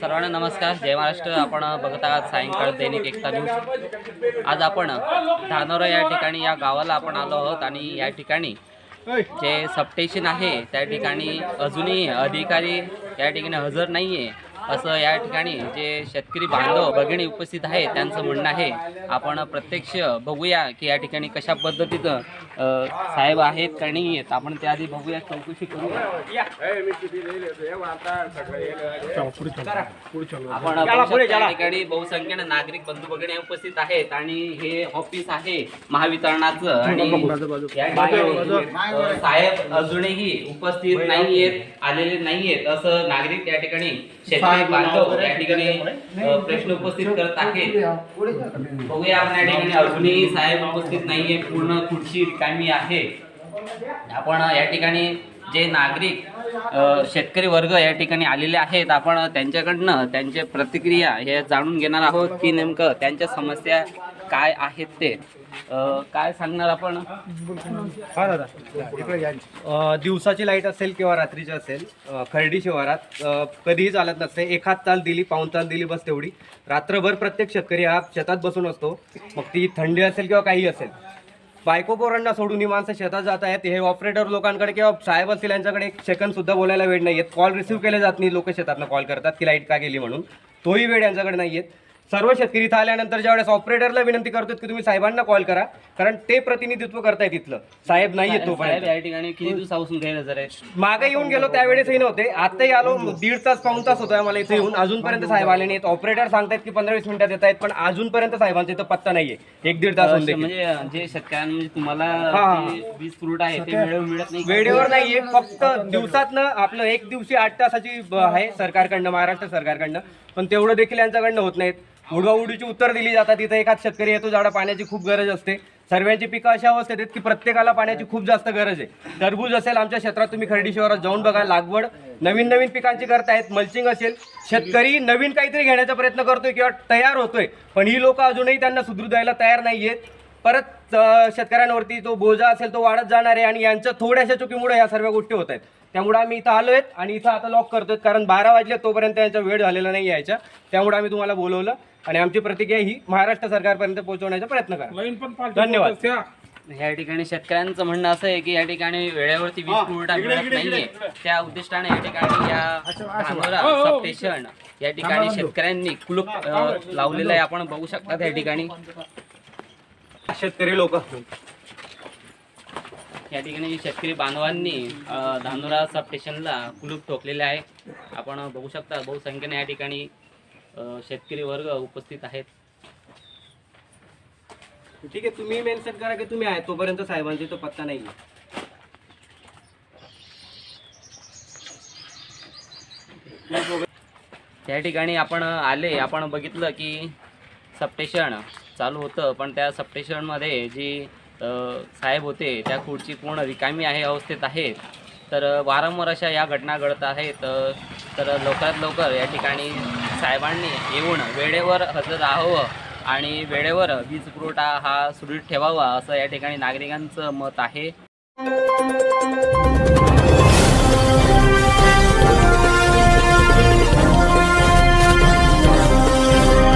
सर्वांना नमस्कार. जय महाराष्ट्र. आपण बघत आहात सायंकाळ दैनिक एकता न्यूज. आज आपण धानोरा या ठिकाणी या गावाला आपण आलो आहोत आणि या ठिकाणी जे सबस्टेशन आहे त्या ठिकाणी अजूनही अधिकारी या ठिकाणी हजर नाही आहे असं या ठिकाणी जे शेतकरी बांधव भगिनी उपस्थित आहे त्यांचं म्हणणं आहे आपण प्रत्यक्ष बघूया की या ठिकाणी कशा पद्धतीचं साहेब आहेत का नाही आहेत? आपण त्याआधी बघूया चौकशी करूया आपण या ठिकाणी बहुसंख्येने नागरिक बंधू भगिनी उपस्थित आहेत आणि हे ऑफिस आहे महावितरणाचं आणि साहेब अजूनही उपस्थित नाहीयेत आलेले नाहीयेत असं नागरिक या ठिकाणी शेतकरी बांधव या ठिकाणी प्रश्न उपस्थित करत आहेत. बघूया आपण या ठिकाणी अजूनही साहेब उपस्थित नाहीये पूर्ण खुर्ची ठिकाणी आहे. आपण या ठिकाणी जे नागरिक शेतकरी वर्ग या ठिकाणी आलेले आहेत आपण त्यांच्याकडनं त्यांच्या प्रतिक्रिया हे जाणून घेणार आहोत की नेमकं त्यांच्या समस्या काय आहेत ते. काय सांगणार आपण? हा दादा. दिवसाची लाइट असेल किंवा रात्रीची असेल खर्डी शिवारात कधीही चालत नसते. एक ताल दिली पाऊन ताल दिली बस तेवढी. रात्रभर प्रत्येक शेतकरी हा शेतात बसून असतो. मग ती थंडी असेल किंवा काही असेल बायको पोरांना सोडून ही माणसं शेतात जात आहेत. हे ऑपरेटर लोकांकडे किंवा साहेब असतील यांच्याकडे एक सेकंड सुद्धा बोलायला वेळ नाही आहेत कॉल रिसिव्ह केले जात नाही. लोक शेतातनं कॉल करतात. की लाइट का गेली म्हणून. तोही वेळ यांच्याकडे नाही आहेत सर्व शेतकरी इथं आल्यानंतर ज्यावेळेस ऑपरेटरला विनंती करतो की तुम्ही साहेबांना कॉल करा कारण ते प्रतिनिधित्व करतायत तिथलं साहेब नाही साहेब तोपर्यंत. या ठिकाणी किती दिवसापासून गैरहजर आहेत मागे येऊन गेलो त्यावेळेसही नव्हते. आताही आलो दीड तास पाऊन तास होतोय मला इथे येऊन. अजूनपर्यंत साहेब आले नाहीत. ऑपरेटर सांगतायत की पंधरा वीस मिनिटात येत आहेत पण अजूनपर्यंत साहेबांचा इथं पत्ता नाहीये. एक दीड तास होऊन देखील. म्हणजे जे शेतकऱ्यांना म्हणजे तुम्हाला हा. जे वीज पुरवठा आहे ते वेळेवर मिळत नाही वेळेवर नाहीये फक्त दिवसातनं आपलं एक दिवशी आठ तासाची ब- आहे सरकारकडनं महाराष्ट्र सरकारकडनं पण तेवढं देखील यांच्याकडनं होत नाहीत. उडवाउडीची उत्तर दिली जातात. तिथं एखाद शेतकरी येतो झाडा पाण्याची खूप गरज असते. सर्वांची पिकं अशा अवस्थेत आहेत की प्रत्येकाला पाण्याची खूप जास्त गरज आहे. टरबूज असेल आमच्या क्षेत्रात तुम्ही खर्डी शहरात जाऊन बघा लागवड नवीन नवीन पिकांची करतायत मल्चिंग असेल. शेतकरी नवीन काहीतरी घेण्याचा प्रयत्न करतोय किंवा तयार होतोय. पण ही लोक अजूनही त्यांना सुधरू द्यायला तयार नाही आहेत परत शेतकऱ्यांवरती तो बोजा असेल तो वाढत जाणार आहे आणि यांच्या थोड्याशा चुकीमुळे ह्या सर्व गोष्टी होत आहेत. त्यामुळे आम्ही इथं आलोय आणि इथं आता लॉक करतोय कारण बारा वाजले तोपर्यंत यांचा वेळ झालेला नाही यायचा. त्यामुळे आम्ही तुम्हाला बोलवलं आणि आमची प्रतिक्रिया ही महाराष्ट्र सरकारपर्यंत पोहोचवण्याचा प्रयत्न करा. धन्यवाद. या ठिकाणी शेतकऱ्यांचं म्हणणं असं आहे की या ठिकाणी वेळेवरती वीज पुरवठा मिळत नाहीये. त्या उद्दिष्टाने या ठिकाणी या धानोरा सबस्टेशन या ठिकाणी शेतकऱ्यांनी कुलूप लावलेलं आहे. आपण बघू शकता या ठिकाणी. शेतकरी लोक. या ठिकाणी शेतकरी बांधवांनी धानोरा सबस्टेशनला कुलूप ठोकलेले आहे. आपण बघू शकता बहुसंख्येने या ठिकाणी शेतकरी वर्ग उपस्थित आहेत. ठीक आहे तुम्ही मेन्शन करा की तुम्ही आहे तोपर्यंत साहेबांचा तो पत्ता नाही त्या ठिकाणी आपण आले आपण बघितलं की सबस्टेशन चालू होतं पण त्या सबस्टेशनमध्ये जी साहेब होते त्या खुर्ची पूर्ण रिकामी आहे अवस्थेत आहेत. तर वारंवार अशा या घटना घडत आहेत. तर लवकरात लवकर या ठिकाणी साहेबांनी येऊन वेळेवर हजर राहावं आणि वेळेवर वीज पुरवठा हा सुरळीत ठेवावा असं या ठिकाणी नागरिकांचं मत आहे.